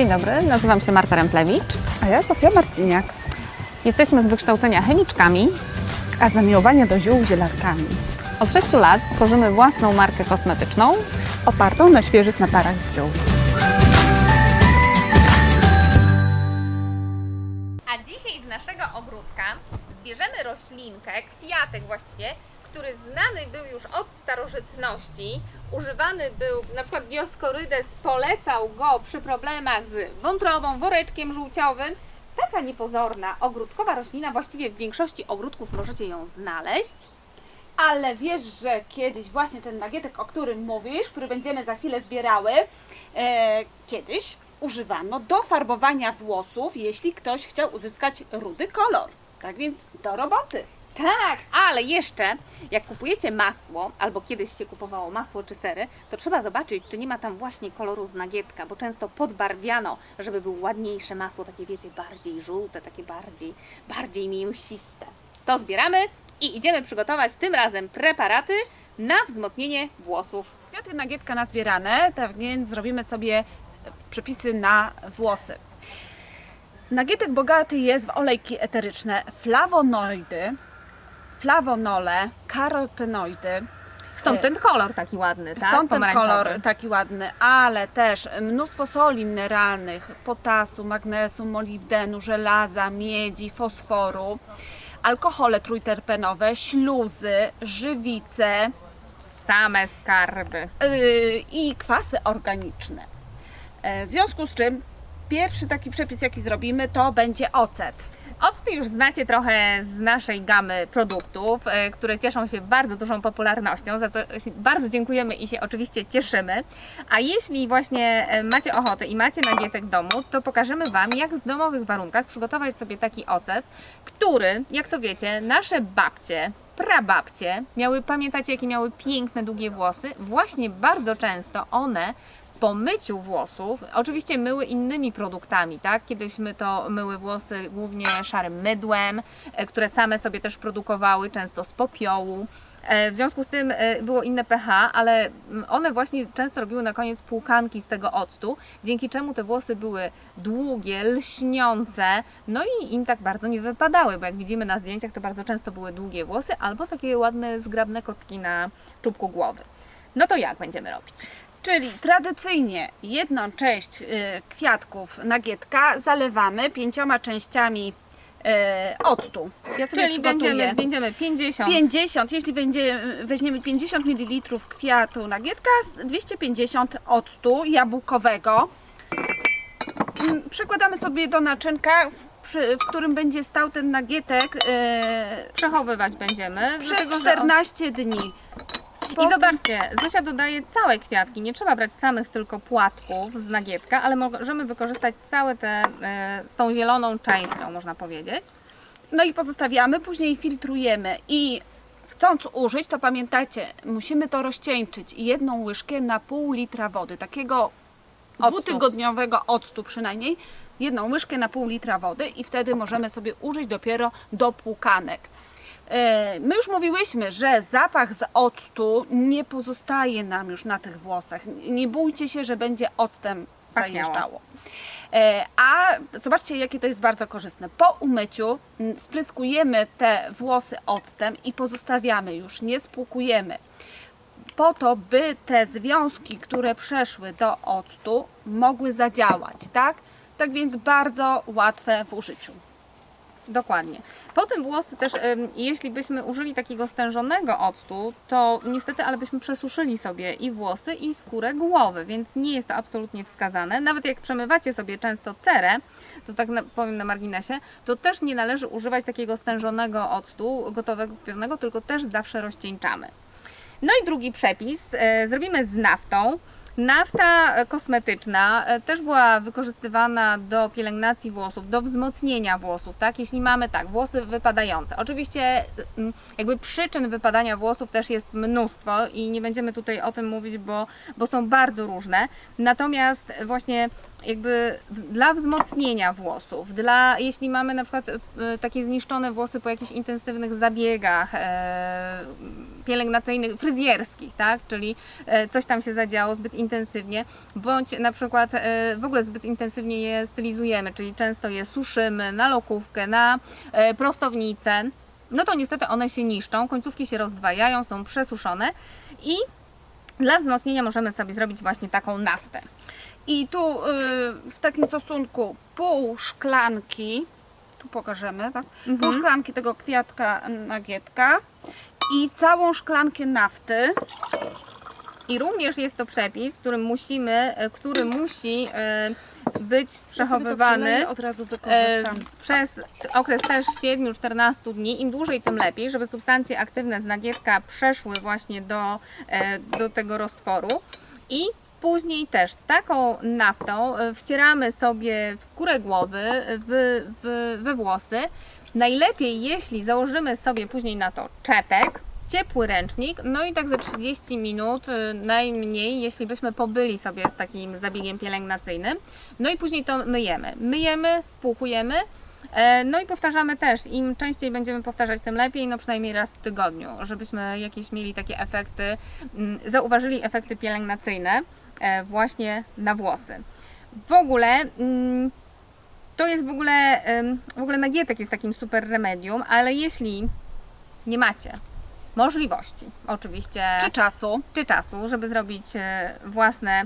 Dzień dobry, nazywam się Marta Remplewicz. A ja Sofia Marciniak, Jesteśmy z wykształcenia chemiczkami. a zamiłowania do ziół zielarkami, Od 6 lat tworzymy własną markę kosmetyczną. opartą na świeżych naparach z ziół. A dzisiaj z naszego ogródka zbierzemy roślinkę, kwiatek właściwie, który znany był już od starożytności. Używany był, na przykład Dioskorydes polecał go przy problemach z wątrobą, woreczkiem żółciowym. Taka niepozorna ogródkowa roślina, właściwie w większości ogródków możecie ją znaleźć. Ale wiesz, że kiedyś właśnie ten nagietek, o którym mówisz, który będziemy za chwilę zbierały, e, kiedyś używano do farbowania włosów, jeśli ktoś chciał uzyskać rudy kolor. Tak więc do roboty. Tak, ale jeszcze jak kupujecie masło, albo kiedyś się kupowało masło czy sery, to trzeba zobaczyć, czy nie ma tam właśnie koloru z nagietka, bo często podbarwiano, żeby było ładniejsze masło, takie wiecie, bardziej żółte, takie bardziej, bardziej mięsiste. To zbieramy i idziemy przygotować tym razem preparaty na wzmocnienie włosów. Kwiaty nagietka nazbierane, tak więc zrobimy sobie e, przepisy na włosy. Nagietek bogaty jest w olejki eteryczne, flawonoidy, flawonole, karotenoidy, Stąd ten kolor taki ładny, tak? Stąd ten kolor taki ładny, ale też mnóstwo soli mineralnych, potasu, magnesu, molibdenu, żelaza, miedzi, fosforu, alkohole trójterpenowe, śluzy, żywice Same skarby. yy, i kwasy organiczne. E, W związku z czym pierwszy taki przepis, jaki zrobimy, to będzie ocet. Octy już znacie trochę z naszej gamy produktów, e, które cieszą się bardzo dużą popularnością, za co bardzo dziękujemy i się oczywiście cieszymy. A jeśli właśnie e, macie ochotę i macie nagietek domu, to pokażemy Wam, jak w domowych warunkach przygotować sobie taki ocet, który, jak to wiecie, nasze babcie, prababcie miały, pamiętacie, jakie miały piękne, długie włosy? Właśnie bardzo często one po myciu włosów, oczywiście myły innymi produktami, tak? Kiedyś my to myły włosy głównie szarym mydłem, e, które same sobie też produkowały, często z popiołu. E, W związku z tym e, było inne pH, ale mm, one właśnie często robiły na koniec płukanki z tego octu, dzięki czemu te włosy były długie, lśniące, no i im tak bardzo nie wypadały, bo jak widzimy na zdjęciach, to bardzo często były długie włosy albo takie ładne, zgrabne kotki na czubku głowy. No to jak będziemy robić? Czyli tradycyjnie jedną część y, kwiatków nagietka zalewamy pięcioma częściami y, octu. Ja sobie Czyli będziemy, będziemy 50 50, jeśli będzie, weźmiemy 50 ml kwiatu nagietka, z 250 octu jabłkowego. Mm, Przekładamy sobie do naczynka, w, przy, w którym będzie stał ten nagietek e, przechowywać będziemy. przez dlatego, że on- 14 dni. I zobaczcie, Zosia dodaje całe kwiatki. Nie trzeba brać samych tylko płatków z nagietka, ale możemy wykorzystać całe te e, z tą zieloną częścią, można powiedzieć. No i pozostawiamy, później filtrujemy i chcąc użyć, to pamiętajcie, musimy to rozcieńczyć. Jedną łyżkę na pół litra wody, takiego Octu. dwutygodniowego octu przynajmniej, jedną łyżkę na pół litra wody i wtedy możemy sobie użyć dopiero do płukanek. E, My już mówiłyśmy, że zapach z octu nie pozostaje nam już na tych włosach. Nie bójcie się, że będzie octem Pachniało. zajeżdżało. E, A zobaczcie, jakie to jest bardzo korzystne. Po umyciu mm, spryskujemy te włosy octem i pozostawiamy już, nie spłukujemy. Po to, by te związki, które przeszły do octu, mogły zadziałać, tak? Tak więc bardzo łatwe w użyciu. Dokładnie. Potem włosy też, jeśli byśmy użyli takiego stężonego octu, to niestety, ale byśmy przesuszyli sobie i włosy, i skórę głowy, więc nie jest to absolutnie wskazane. Nawet jak przemywacie sobie często cerę, to tak powiem na marginesie, to też nie należy używać takiego stężonego octu gotowego, kupionego, tylko też zawsze rozcieńczamy. No i drugi przepis e, zrobimy z naftą. Nafta e, kosmetyczna e, też była wykorzystywana do pielęgnacji włosów, do wzmocnienia włosów, tak? Jeśli mamy tak, włosy wypadające. Oczywiście mm, jakby przyczyn wypadania włosów też jest mnóstwo i nie będziemy tutaj o tym mówić, bo, bo są bardzo różne. Natomiast właśnie jakby dla wzmocnienia włosów, dla jeśli mamy na przykład e, takie zniszczone włosy po jakichś intensywnych zabiegach pielęgnacyjnych, fryzjerskich, tak, czyli e, coś tam się zadziało zbyt intensywnie, bądź na przykład e, w ogóle zbyt intensywnie je stylizujemy, czyli często je suszymy na lokówkę, na e, prostownicę, no to niestety one się niszczą, końcówki się rozdwajają, są przesuszone i dla wzmocnienia możemy sobie zrobić właśnie taką naftę. I tu w takim stosunku pół szklanki, tu pokażemy, tak? Pół Mhm. szklanki tego kwiatka nagietka i całą szklankę nafty. I również jest to przepis, który musimy, e, który musi e, być przechowywany e, przez okres też 7-14 dni. Im dłużej, tym lepiej, żeby substancje aktywne z nagietka przeszły właśnie do, do tego roztworu. I później też taką naftą wcieramy sobie w skórę głowy, w, w, we włosy. Najlepiej, jeśli założymy sobie później na to czepek, ciepły ręcznik, no i tak za 30 minut y, najmniej, jeśli byśmy pobyli sobie z takim zabiegiem pielęgnacyjnym. No i później to myjemy. Myjemy, spłukujemy, e, no i powtarzamy też. Im częściej będziemy powtarzać, tym lepiej, no przynajmniej raz w tygodniu, żebyśmy jakieś mieli takie efekty, mm, zauważyli efekty pielęgnacyjne e, właśnie na włosy. W ogóle mm, to jest w ogóle, w ogóle nagietek jest takim super remedium, ale jeśli nie macie możliwości, oczywiście, Czy czasu? czy czasu, żeby zrobić e, własne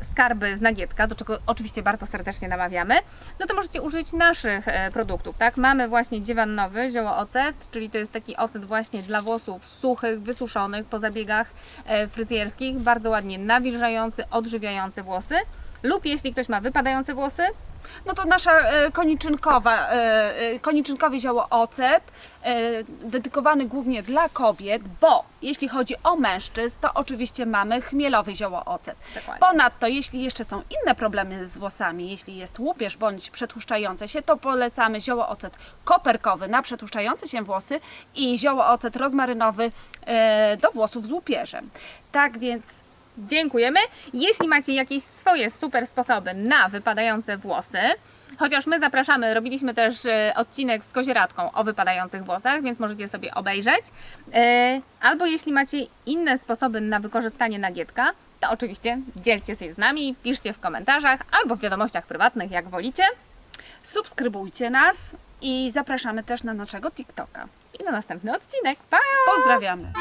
skarby z nagietka, do czego oczywiście bardzo serdecznie namawiamy, no to możecie użyć naszych e, produktów, tak? Mamy właśnie dziewannowy zioło ocet, czyli to jest taki ocet właśnie dla włosów suchych, wysuszonych po zabiegach e, fryzjerskich, bardzo ładnie nawilżający, odżywiający włosy. Lub jeśli ktoś ma wypadające włosy, No to nasza e, koniczynkowa, e, e, koniczynkowy zioło ocet, e, dedykowany głównie dla kobiet, bo jeśli chodzi o mężczyzn, to oczywiście mamy chmielowy zioło ocet. Dokładnie. Ponadto, jeśli jeszcze są inne problemy z włosami, jeśli jest łupież bądź przetłuszczające się, to polecamy zioło ocet koperkowy na przetłuszczające się włosy i zioło ocet rozmarynowy e, do włosów z łupieżem. Tak więc Dziękujemy. Jeśli macie jakieś swoje super sposoby na wypadające włosy, chociaż my zapraszamy, robiliśmy też e, odcinek z kozieradką o wypadających włosach, więc możecie sobie obejrzeć. E, Albo jeśli macie inne sposoby na wykorzystanie nagietka, to oczywiście dzielcie się z nami, piszcie w komentarzach albo w wiadomościach prywatnych, jak wolicie. subskrybujcie nas i zapraszamy też na naszego TikToka. I na następny odcinek. Pa! Pozdrawiamy!